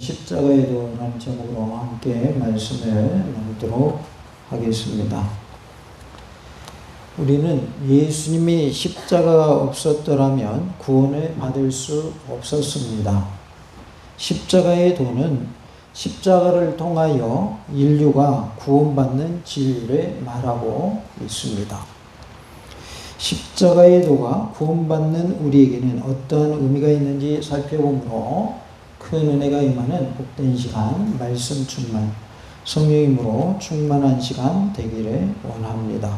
십자가에도라는 제목으로 함께 말씀을 나누도록 하겠습니다. 우리는 예수님이 십자가가 없었더라면 구원을 받을 수 없었습니다. 십자가의 도는 십자가를 통하여 인류가 구원받는 진리를 말하고 있습니다. 십자가의 도가 구원받는 우리에게는 어떤 의미가 있는지 살펴보므로 큰 은혜가 임하는 복된 시간, 말씀 충만, 성령님으로 충만한 시간 되기를 원합니다.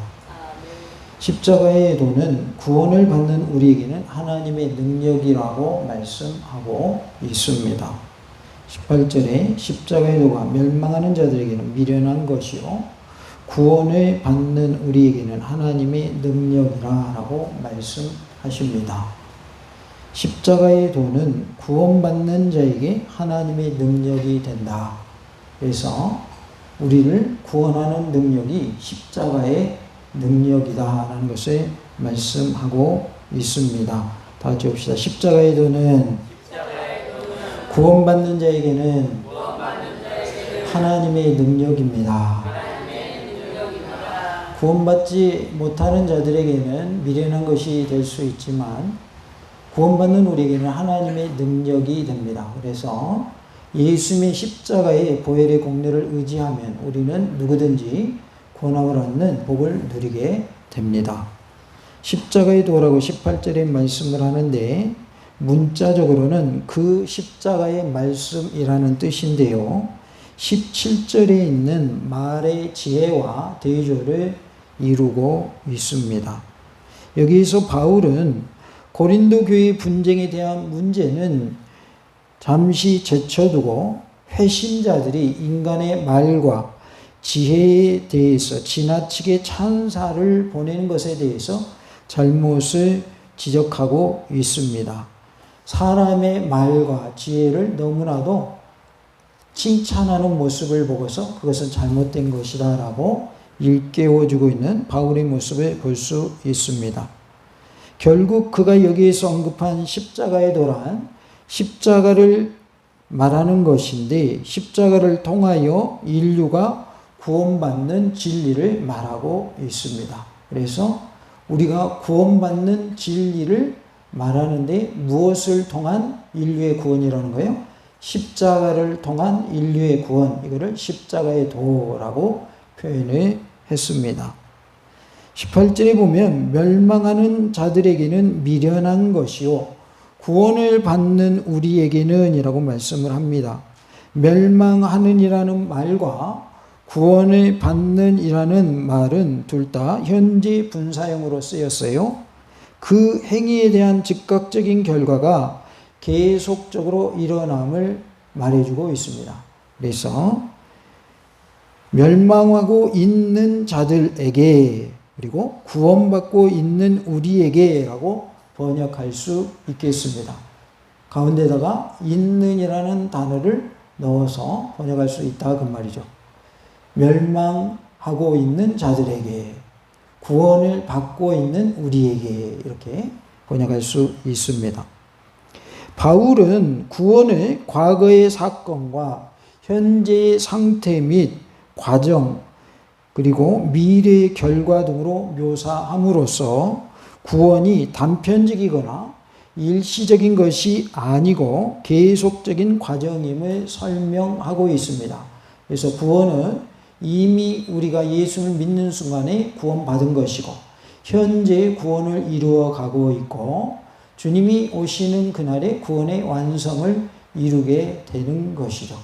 십자가의 도는 구원을 받는 우리에게는 하나님의 능력이라고 말씀하고 있습니다. 18절에 십자가의 도가 멸망하는 자들에게는 미련한 것이요 구원을 받는 우리에게는 하나님의 능력이라고 말씀하십니다. 십자가의 도는 구원받는 자에게 하나님의 능력이 된다. 그래서 우리를 구원하는 능력이 십자가의 능력이다라는 것을 말씀하고 있습니다. 다 같이 봅시다. 십자가의 도는 구원받는 자에게는 하나님의 능력입니다. 구원받지 못하는 자들에게는 미련한 것이 될 수 있지만 구원받는 우리에게는 하나님의 능력이 됩니다. 그래서 예수님의 십자가의 보혈의 공로를 의지하면 우리는 누구든지 구원함을 얻는 복을 누리게 됩니다. 십자가의 도라고 18절에 말씀을 하는데 문자적으로는 그 십자가의 말씀이라는 뜻인데요. 17절에 있는 말의 지혜와 대조를 이루고 있습니다. 여기서 바울은 고린도 교회 분쟁에 대한 문제는 잠시 제쳐두고 회심자들이 인간의 말과 지혜에 대해서 지나치게 찬사를 보내는 것에 대해서 잘못을 지적하고 있습니다. 사람의 말과 지혜를 너무나도 칭찬하는 모습을 보고서 그것은 잘못된 것이다라고 일깨워주고 있는 바울의 모습을 볼 수 있습니다. 결국 그가 여기에서 언급한 십자가의 도란 십자가를 말하는 것인데 십자가를 통하여 인류가 구원받는 진리를 말하고 있습니다. 그래서 우리가 구원받는 진리를 말하는데 무엇을 통한 인류의 구원이라는 거예요? 십자가를 통한 인류의 구원, 이거를 십자가의 도라고 표현을 했습니다. 18절에 보면 멸망하는 자들에게는 미련한 것이요 구원을 받는 우리에게는 이라고 말씀을 합니다. 멸망하는이라는 말과 구원을 받는이라는 말은 둘 다 현재 분사형으로 쓰였어요. 그 행위에 대한 즉각적인 결과가 계속적으로 일어남을 말해주고 있습니다. 그래서 멸망하고 있는 자들에게 그리고 구원받고 있는 우리에게 라고 번역할 수 있겠습니다. 가운데다가 있는이라는 단어를 넣어서 번역할 수 있다 그 말이죠. 멸망하고 있는 자들에게 구원을 받고 있는 우리에게 이렇게 번역할 수 있습니다. 바울은 구원을 과거의 사건과 현재의 상태 및 과정 그리고 미래의 결과 등으로 묘사함으로써 구원이 단편적이거나 일시적인 것이 아니고 계속적인 과정임을 설명하고 있습니다. 그래서 구원은 이미 우리가 예수를 믿는 순간에 구원받은 것이고 현재 구원을 이루어 가고 있고 주님이 오시는 그날에 구원의 완성을 이루게 되는 것이죠.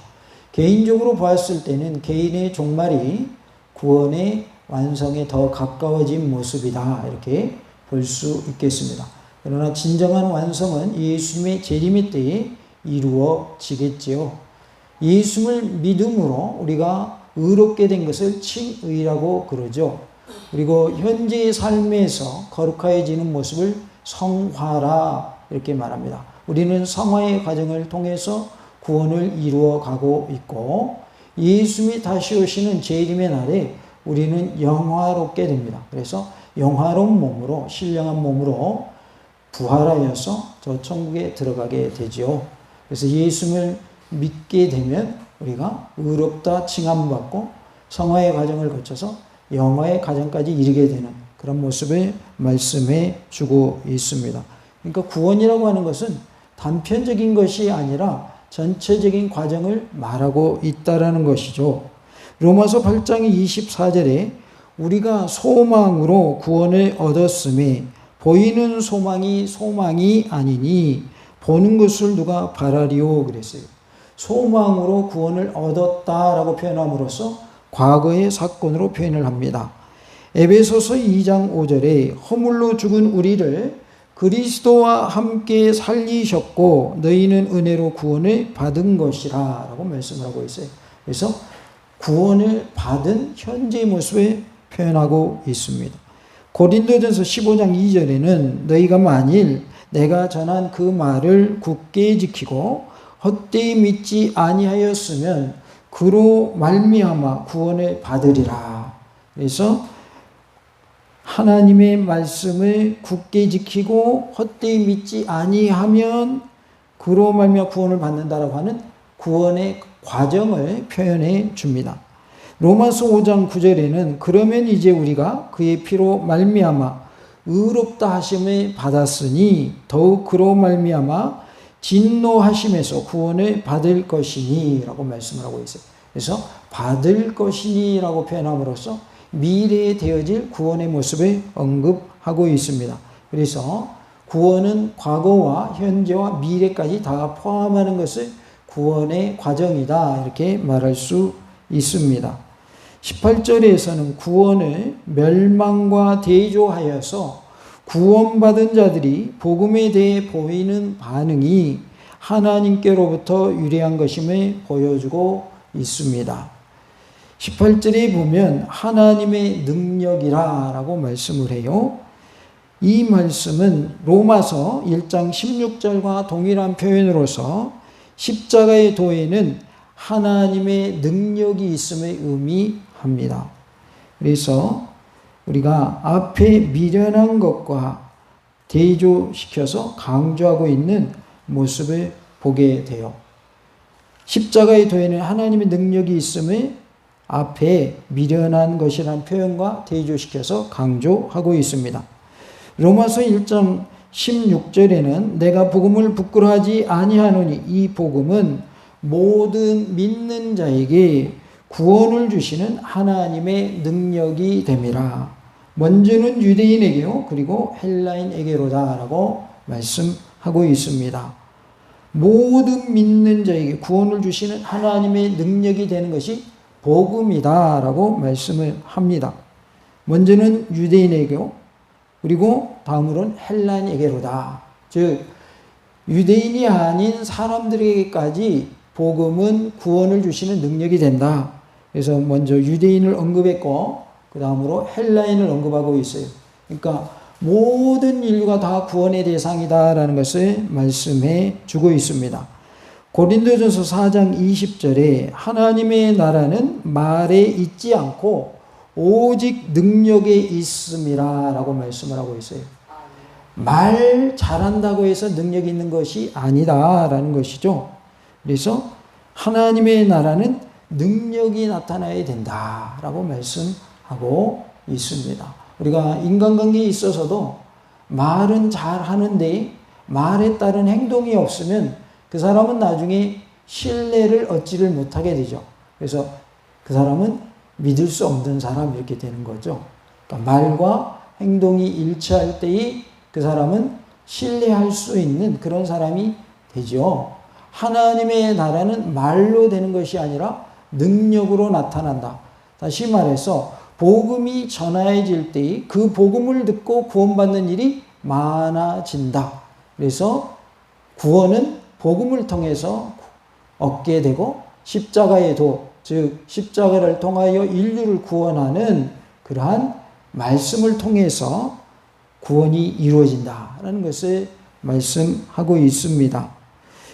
개인적으로 보았을 때는 개인의 종말이 구원의 완성에 더 가까워진 모습이다. 이렇게 볼 수 있겠습니다. 그러나 진정한 완성은 예수님의 재림의 때에 이루어지겠지요. 예수를 믿음으로 우리가 의롭게 된 것을 칭의라고 그러죠. 그리고 현재의 삶에서 거룩해지는 모습을 성화라 이렇게 말합니다. 우리는 성화의 과정을 통해서 구원을 이루어 가고 있고 예수님이 다시 오시는 재림의 날에 우리는 영화롭게 됩니다. 그래서 영화로운 몸으로 신령한 몸으로 부활하여서 저 천국에 들어가게 되죠. 그래서 예수님을 믿게 되면 우리가 의롭다 칭함받고 성화의 과정을 거쳐서 영화의 과정까지 이르게 되는 그런 모습을 말씀해 주고 있습니다. 그러니까 구원이라고 하는 것은 단편적인 것이 아니라 전체적인 과정을 말하고 있다라는 것이죠. 로마서 8장 24절에 우리가 소망으로 구원을 얻었음에 보이는 소망이 소망이 아니니 보는 것을 누가 바라리오 그랬어요. 소망으로 구원을 얻었다라고 표현함으로써 과거의 사건으로 표현을 합니다. 에베소서 2장 5절에 허물로 죽은 우리를 그리스도와 함께 살리셨고 너희는 은혜로 구원을 받은 것이라 라고 말씀을 하고 있어요. 그래서 구원을 받은 현재의 모습을 표현하고 있습니다. 고린도전서 15장 2절에는 너희가 만일 내가 전한 그 말을 굳게 지키고 헛되이 믿지 아니하였으면 그로 말미암아 구원을 받으리라. 그래서 하나님의 말씀을 굳게 지키고 헛되이 믿지 아니하면 그로 말미암아 구원을 받는다라고 하는 구원의 과정을 표현해 줍니다. 로마서 5장 9절에는 그러면 이제 우리가 그의 피로 말미암아 의롭다 하심을 받았으니 더욱 그로 말미암아 진노하심에서 구원을 받을 것이니라고 말씀을 하고 있어요. 그래서 받을 것이니라고 표현함으로써 미래에 되어질 구원의 모습을 언급하고 있습니다. 그래서 구원은 과거와 현재와 미래까지 다 포함하는 것을 구원의 과정이다. 이렇게 말할 수 있습니다. 18절에서는 구원을 멸망과 대조하여서 구원받은 자들이 복음에 대해 보이는 반응이 하나님께로부터 유래한 것임을 보여주고 있습니다. 18절에 보면 하나님의 능력이라 라고 말씀을 해요. 이 말씀은 로마서 1장 16절과 동일한 표현으로서 십자가의 도에는 하나님의 능력이 있음을 의미합니다. 그래서 우리가 앞에 미련한 것과 대조시켜서 강조하고 있는 모습을 보게 돼요. 십자가의 도에는 하나님의 능력이 있음을 앞에 미련한 것이라는 표현과 대조시켜서 강조하고 있습니다. 로마서 1장 16절에는 내가 복음을 부끄러워하지 아니하노니 이 복음은 모든 믿는 자에게 구원을 주시는 하나님의 능력이 됨이라. 먼저는 유대인에게요, 그리고 헬라인에게로다라고 말씀하고 있습니다. 모든 믿는 자에게 구원을 주시는 하나님의 능력이 되는 것이 복음이다라고 말씀을 합니다. 먼저는 유대인에게요, 그리고 다음으로는 헬라인에게로다. 즉, 유대인이 아닌 사람들에게까지 복음은 구원을 주시는 능력이 된다. 그래서 먼저 유대인을 언급했고 그 다음으로 헬라인을 언급하고 있어요. 그러니까 모든 인류가 다 구원의 대상이다라는 것을 말씀해 주고 있습니다. 고린도전서 4장 20절에 하나님의 나라는 말에 있지 않고 오직 능력에 있음이라라고 말씀을 하고 있어요. 말 잘한다고 해서 능력이 있는 것이 아니다라는 것이죠. 그래서 하나님의 나라는 능력이 나타나야 된다라고 말씀하고 있습니다. 우리가 인간관계에 있어서도 말은 잘 하는데 말에 따른 행동이 없으면 그 사람은 나중에 신뢰를 얻지를 못하게 되죠. 그래서 그 사람은 믿을 수 없는 사람 이렇게 되는 거죠. 그러니까 말과 행동이 일치할 때에 그 사람은 신뢰할 수 있는 그런 사람이 되죠. 하나님의 나라는 말로 되는 것이 아니라 능력으로 나타난다. 다시 말해서 복음이 전해질 때그 복음을 듣고 구원받는 일이 많아진다. 그래서 구원은 복음을 통해서 얻게 되고 십자가의 도, 즉 십자가를 통하여 인류를 구원하는 그러한 말씀을 통해서 구원이 이루어진다라는 것을 말씀하고 있습니다.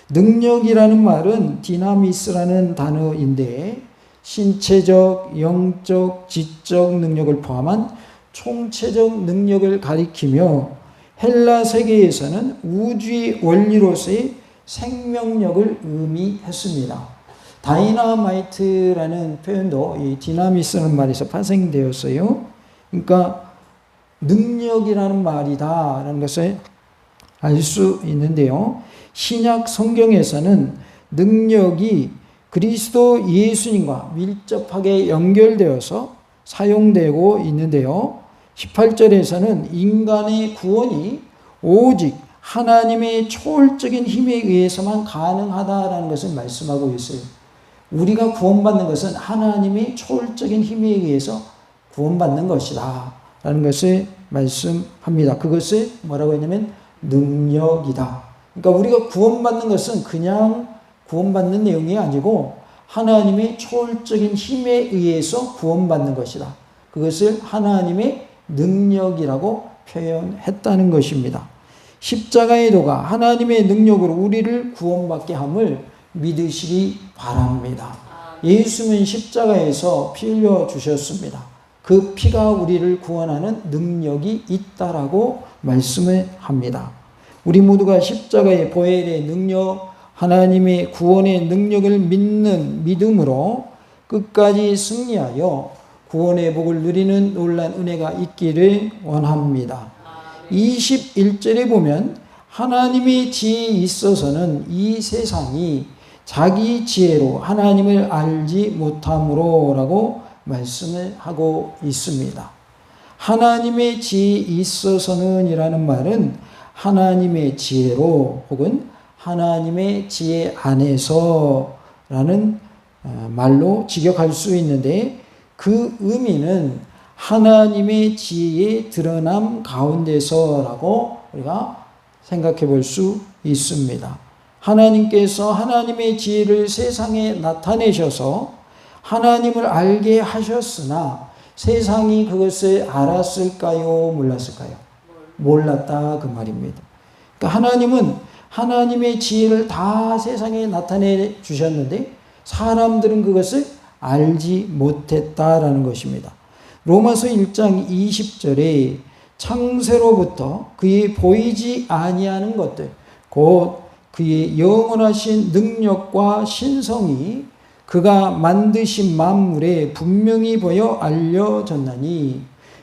능력이라는 말은 디나미스라는 단어인데 신체적, 영적, 지적 능력을 포함한 총체적 능력을 가리키며 헬라 세계에서는 우주의 원리로서의 생명력을 의미했습니다. 다이나마이트라는 표현도 이 디나미스라는 말에서 파생되었어요. 그러니까 능력이라는 말이다라는 것을 알 수 있는데요. 신약 성경에서는 능력이 그리스도 예수님과 밀접하게 연결되어서 사용되고 있는데요. 18절에서는 인간의 구원이 오직 하나님의 초월적인 힘에 의해서만 가능하다라는 것을 말씀하고 있어요. 우리가 구원받는 것은 하나님의 초월적인 힘에 의해서 구원받는 것이다. 라는 것을 말씀합니다. 그것을 뭐라고 했냐면 능력이다. 그러니까 우리가 구원받는 것은 그냥 구원받는 내용이 아니고 하나님의 초월적인 힘에 의해서 구원받는 것이다. 그것을 하나님의 능력이라고 표현했다는 것입니다. 십자가의 도가 하나님의 능력으로 우리를 구원받게 함을 믿으시기 바랍니다. 예수는 십자가에서 피 흘려 주셨습니다. 그 피가 우리를 구원하는 능력이 있다라고 말씀을 합니다. 우리 모두가 십자가의 보혈의 능력, 하나님의 구원의 능력을 믿는 믿음으로 끝까지 승리하여 구원의 복을 누리는 놀란 은혜가 있기를 원합니다. 21절에 보면 하나님의 지혜에 있어서는 이 세상이 자기 지혜로 하나님을 알지 못함으로 라고 말씀을 하고 있습니다. 하나님의 지혜에 있어서는 이라는 말은 하나님의 지혜로 혹은 하나님의 지혜 안에서 라는 어, 말로 직역할 수 있는데 그 의미는 하나님의 지혜의 드러남 가운데서라고 우리가 생각해 볼 수 있습니다. 하나님께서 하나님의 지혜를 세상에 나타내셔서 하나님을 알게 하셨으나 세상이 그것을 알았을까요? 몰랐을까요? 몰랐다 그 말입니다. 그러니까 하나님은 하나님의 지혜를 다 세상에 나타내 주셨는데 사람들은 그것을 알지 못했다라는 것입니다. 로마서 1장 20절에 창세로부터 그의 보이지 아니하는 것들 곧 그의 영원하신 능력과 신성이 그가 만드신 만물에 분명히 보여 알려졌나니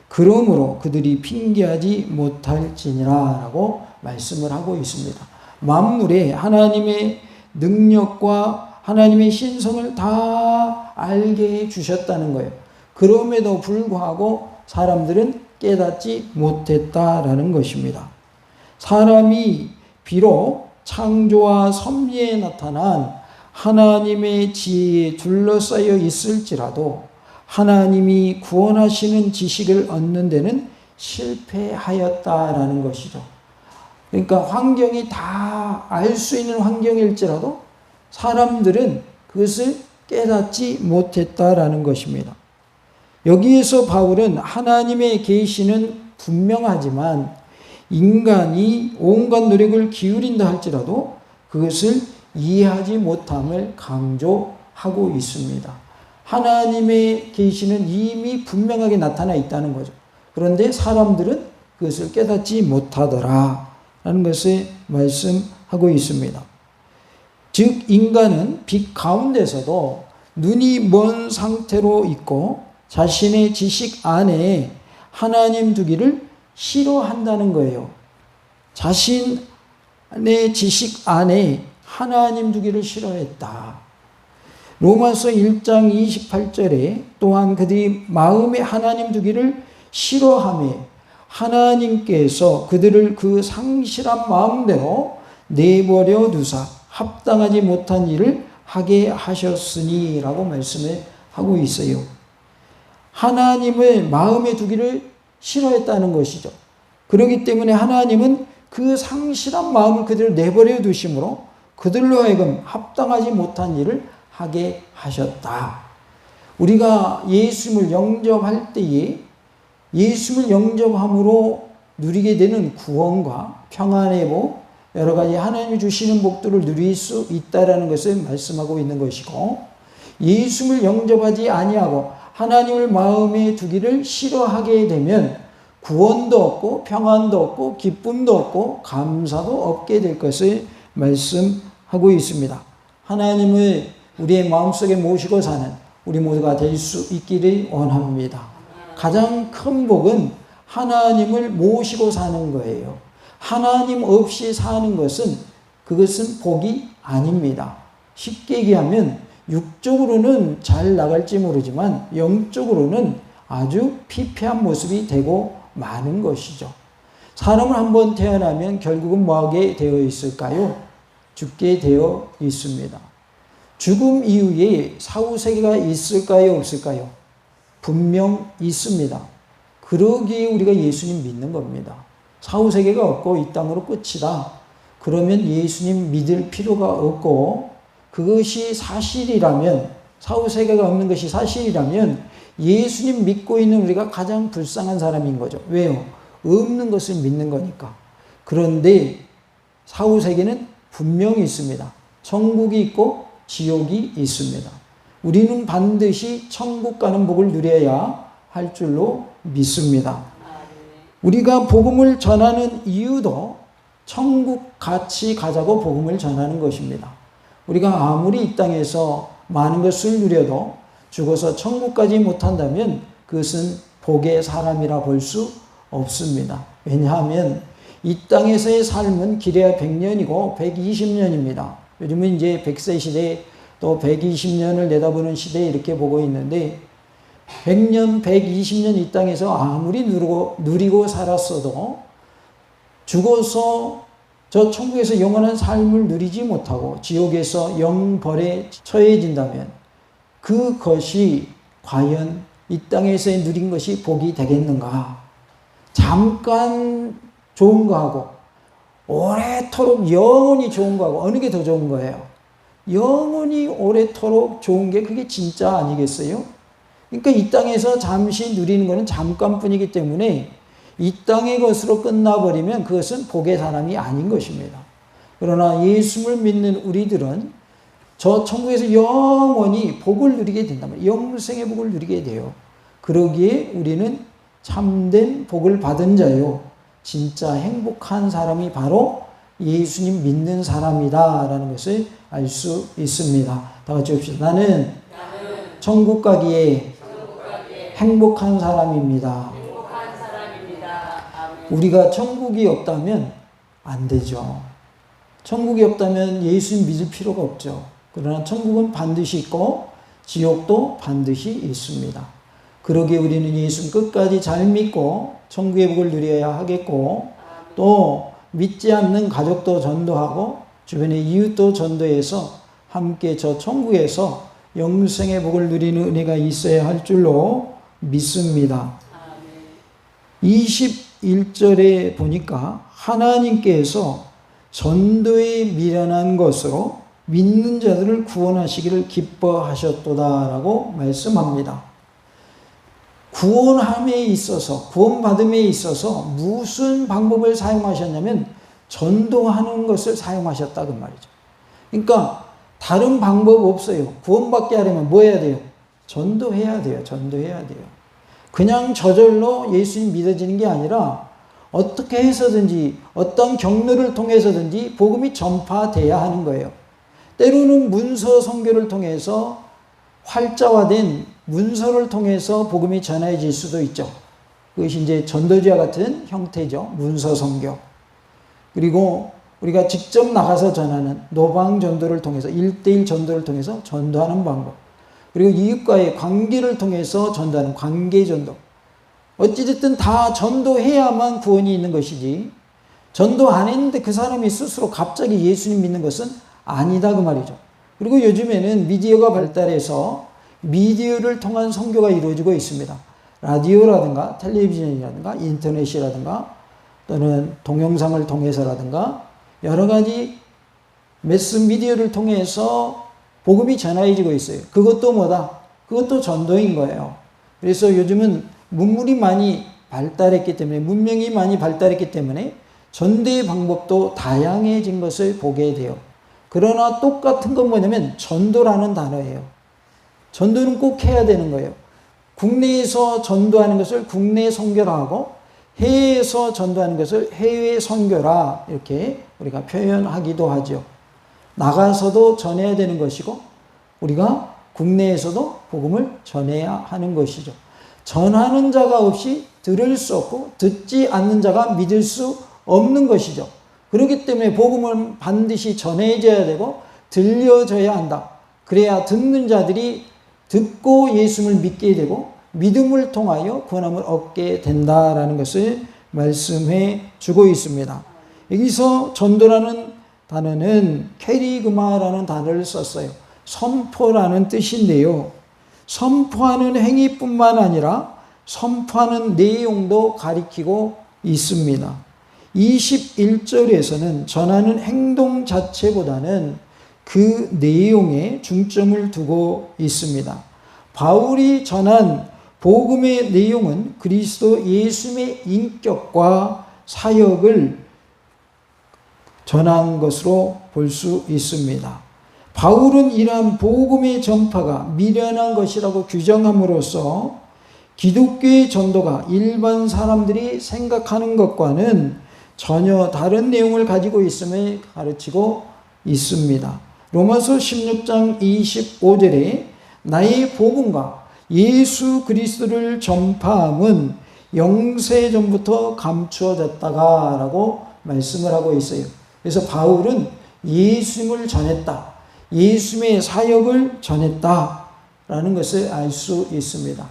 그러므로 그들이 핑계하지 못할지니라라고 말씀을 하고 있습니다. 만물에 하나님의 능력과 하나님의 신성을 다 알게 해 주셨다는 거예요. 그럼에도 불구하고 사람들은 깨닫지 못했다라는 것입니다. 사람이 비록 창조와 섭리에 나타난 하나님의 지혜에 둘러싸여 있을지라도 하나님이 구원하시는 지식을 얻는 데는 실패하였다라는 것이죠. 그러니까 환경이 다 알 수 있는 환경일지라도 사람들은 그것을 깨닫지 못했다라는 것입니다. 여기에서 바울은 하나님의 계시는 분명하지만 인간이 온갖 노력을 기울인다 할지라도 그것을 이해하지 못함을 강조하고 있습니다. 하나님의 계시는 이미 분명하게 나타나 있다는 거죠. 그런데 사람들은 그것을 깨닫지 못하더라. 라는 것을 말씀하고 있습니다. 즉, 인간은 빛 가운데서도 눈이 먼 상태로 있고 자신의 지식 안에 하나님 두기를 싫어한다는 거예요. 자신의 지식 안에 하나님 두기를 싫어했다. 로마서 1장 28절에 또한 그들이 마음에 하나님 두기를 싫어함에 하나님께서 그들을 그 상실한 마음대로 내버려 두사 합당하지 못한 일을 하게 하셨으니라고 말씀을 하고 있어요. 하나님을 마음에 두기를 싫어했다는 것이죠. 그렇기 때문에 하나님은 그 상실한 마음을 그대로 내버려 두심으로 그들로 하여금 합당하지 못한 일을 하게 하셨다. 우리가 예수님을 영접할 때에 예수님을 영접함으로 누리게 되는 구원과 평안의 복, 여러 가지 하나님이 주시는 복들을 누릴 수 있다라는 것을 말씀하고 있는 것이고 예수님을 영접하지 아니하고 하나님을 마음에 두기를 싫어하게 되면 구원도 없고 평안도 없고 기쁨도 없고 감사도 없게 될 것을 말씀 하고 있습니다. 하나님을 우리의 마음속에 모시고 사는 우리 모두가 될 수 있기를 원합니다. 가장 큰 복은 하나님을 모시고 사는 거예요. 하나님 없이 사는 것은 그것은 복이 아닙니다. 쉽게 얘기하면 육적으로는 잘 나갈지 모르지만 영적으로는 아주 피폐한 모습이 되고 마는 것이죠. 사람은 한번 태어나면 결국은 뭐하게 되어 있을까요? 죽게 되어 있습니다. 죽음 이후에 사후세계가 있을까요? 없을까요? 분명 있습니다. 그러기에 우리가 예수님 믿는 겁니다. 사후세계가 없고 이 땅으로 끝이다. 그러면 예수님 믿을 필요가 없고 그것이 사실이라면 사후 세계가 없는 것이 사실이라면 예수님 믿고 있는 우리가 가장 불쌍한 사람인 거죠. 왜요? 없는 것을 믿는 거니까. 그런데 사후 세계는 분명히 있습니다. 천국이 있고 지옥이 있습니다. 우리는 반드시 천국 가는 복을 누려야 할 줄로 믿습니다. 우리가 복음을 전하는 이유도 천국 같이 가자고 복음을 전하는 것입니다. 우리가 아무리 이 땅에서 많은 것을 누려도 죽어서 천국까지 못한다면 그것은 복의 사람이라 볼 수 없습니다. 왜냐하면 이 땅에서의 삶은 길어야 100년이고 120년입니다. 요즘은 이제 100세 시대 또 120년을 내다보는 시대에 이렇게 보고 있는데 100년, 120년 이 땅에서 아무리 누리고, 누리고 살았어도 죽어서 저 천국에서 영원한 삶을 누리지 못하고 지옥에서 영벌에 처해진다면 그것이 과연 이 땅에서 누린 것이 복이 되겠는가? 잠깐 좋은 거하고 오래도록 영원히 좋은 거하고 어느 게 더 좋은 거예요? 영원히 오래도록 좋은 게 그게 진짜 아니겠어요? 그러니까 이 땅에서 잠시 누리는 것은 잠깐뿐이기 때문에 이 땅의 것으로 끝나버리면 그것은 복의 사람이 아닌 것입니다. 그러나 예수를 믿는 우리들은 저 천국에서 영원히 복을 누리게 된다면 영생의 복을 누리게 돼요. 그러기에 우리는 참된 복을 받은 자요. 진짜 행복한 사람이 바로 예수님 믿는 사람이다라는 것을 알 수 있습니다. 다 같이 봅시다. 나는 천국 가기에 행복한 사람입니다. 우리가 천국이 없다면 안 되죠. 천국이 없다면 예수님 믿을 필요가 없죠. 그러나 천국은 반드시 있고 지옥도 반드시 있습니다. 그러기에 우리는 예수 끝까지 잘 믿고 천국의 복을 누려야 하겠고 또 믿지 않는 가족도 전도하고 주변의 이웃도 전도해서 함께 저 천국에서 영생의 복을 누리는 은혜가 있어야 할 줄로 믿습니다. 21절에 보니까 하나님께서 전도에 미련한 것으로 믿는 자들을 구원하시기를 기뻐하셨도다라고 말씀합니다. 구원함에 있어서 구원받음에 있어서 무슨 방법을 사용하셨냐면 전도하는 것을 사용하셨다 그 말이죠. 그러니까 다른 방법 없어요. 구원받게 하려면 뭐 해야 돼요? 전도해야 돼요. 전도해야 돼요. 그냥 저절로 예수님 믿어지는 게 아니라 어떻게 해서든지 어떤 경로를 통해서든지 복음이 전파돼야 하는 거예요. 때로는 문서 선교를 통해서 활자화된 문서를 통해서 복음이 전해질 수도 있죠. 그것이 이제 전도지와 같은 형태죠. 문서 선교. 그리고 우리가 직접 나가서 전하는 노방 전도를 통해서 1대1 전도를 통해서 전도하는 방법. 그리고 이웃과의 관계를 통해서 전도하는 관계 전도. 어찌됐든 다 전도해야만 구원이 있는 것이지. 전도 안 했는데 그 사람이 스스로 갑자기 예수님 믿는 것은 아니다 그 말이죠. 그리고 요즘에는 미디어가 발달해서 미디어를 통한 선교가 이루어지고 있습니다. 라디오라든가 텔레비전이라든가 인터넷이라든가 또는 동영상을 통해서라든가 여러 가지 매스 미디어를 통해서 복음이 전해지고 있어요. 그것도 뭐다? 그것도 전도인 거예요. 그래서 요즘은 문물이 많이 발달했기 때문에 문명이 많이 발달했기 때문에 전도의 방법도 다양해진 것을 보게 돼요. 그러나 똑같은 건 뭐냐면 전도라는 단어예요. 전도는 꼭 해야 되는 거예요. 국내에서 전도하는 것을 국내 선교라 하고 해외에서 전도하는 것을 해외 선교라 이렇게 우리가 표현하기도 하죠. 나가서도 전해야 되는 것이고 우리가 국내에서도 복음을 전해야 하는 것이죠. 전하는 자가 없이 들을 수 없고 듣지 않는 자가 믿을 수 없는 것이죠. 그렇기 때문에 복음을 반드시 전해져야 되고 들려져야 한다. 그래야 듣는 자들이 듣고 예수를 믿게 되고 믿음을 통하여 구원함을 얻게 된다라는 것을 말씀해 주고 있습니다. 여기서 전도라는 단어는 캐리그마라는 단어를 썼어요. 선포라는 뜻인데요. 선포하는 행위뿐만 아니라 선포하는 내용도 가리키고 있습니다. 21절에서는 전하는 행동 자체보다는 그 내용에 중점을 두고 있습니다. 바울이 전한 복음의 내용은 그리스도 예수의 인격과 사역을 전한 것으로 볼 수 있습니다. 바울은 이러한 복음의 전파가 미련한 것이라고 규정함으로써 기독교의 전도가 일반 사람들이 생각하는 것과는 전혀 다른 내용을 가지고 있음을 가르치고 있습니다. 로마서 16장 25절에 나의 복음과 예수 그리스도를 전파함은 영세 전부터 감추어졌다가라고 말씀을 하고 있어요. 그래서 바울은 예수님을 전했다. 예수님의 사역을 전했다 라는 것을 알 수 있습니다.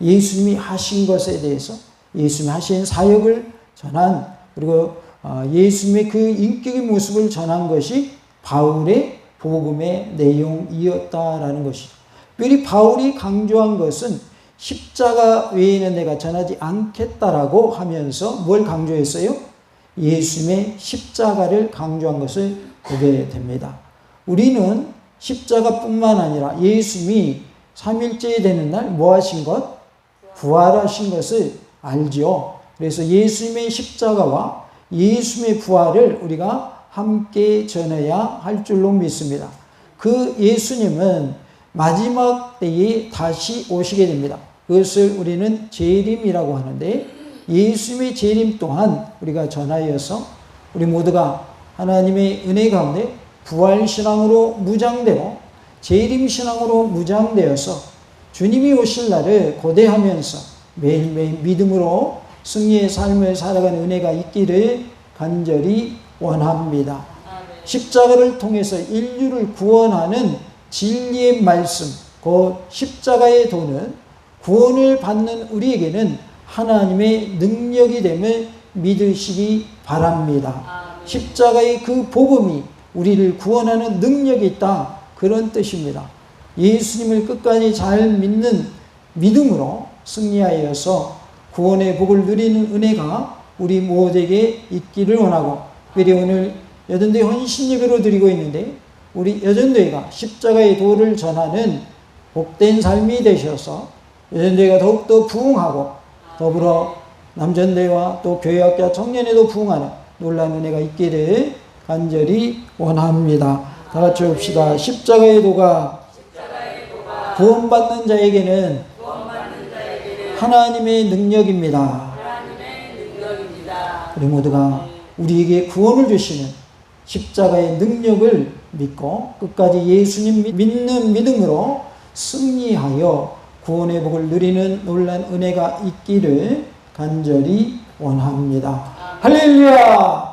예수님이 하신 것에 대해서 예수님이 하신 사역을 전한 그리고 어, 예수님의 그 인격의 모습을 전한 것이 바울의 복음의 내용이었다라는 것이죠. 특별히 바울이 강조한 것은 십자가 외에는 내가 전하지 않겠다라고 하면서 뭘 강조했어요? 예수님의 십자가를 강조한 것을 보게 됩니다. 우리는 십자가뿐만 아니라 예수님이 3일째 되는 날 뭐 하신 것? 부활하신 것을 알죠. 그래서 예수님의 십자가와 예수님의 부활을 우리가 함께 전해야 할 줄로 믿습니다. 그 예수님은 마지막 때에 다시 오시게 됩니다. 그것을 우리는 재림이라고 하는데 예수님의 재림 또한 우리가 전하여서 우리 모두가 하나님의 은혜 가운데 부활 신앙으로 무장되고 재림 신앙으로 무장되어서 주님이 오실 날을 고대하면서 매일매일 믿음으로 승리의 삶을 살아가는 은혜가 있기를 간절히 원합니다. 십자가를 통해서 인류를 구원하는 진리의 말씀, 그 십자가의 도는 구원을 받는 우리에게는 하나님의 능력이 됨을 믿으시기 바랍니다. 십자가의 그 복음이 우리를 구원하는 능력이 있다. 그런 뜻입니다. 예수님을 끝까지 잘 믿는 믿음으로 승리하여서 구원의 복을 누리는 은혜가 우리 모두에게 있기를 원하고 특별히 오늘 여전대 헌신 예배로 드리고 있는데 우리 여전대가 십자가의 도를 전하는 복된 삶이 되셔서 여전대가 더욱더 부흥하고 더불어 남전대와 또 교회학자 청년에도 부흥하는 놀라운 은혜가 있기를 간절히 원합니다. 다 같이 봅시다. 십자가의 도가 구원받는 자에게는 하나님의 능력입니다. 우리 모두가 우리에게 구원을 주시는 십자가의 능력을 믿고 끝까지 예수님 믿는 믿음으로 승리하여 구원의 복을 누리는 놀란 은혜가 있기를 간절히 원합니다. 할렐루야!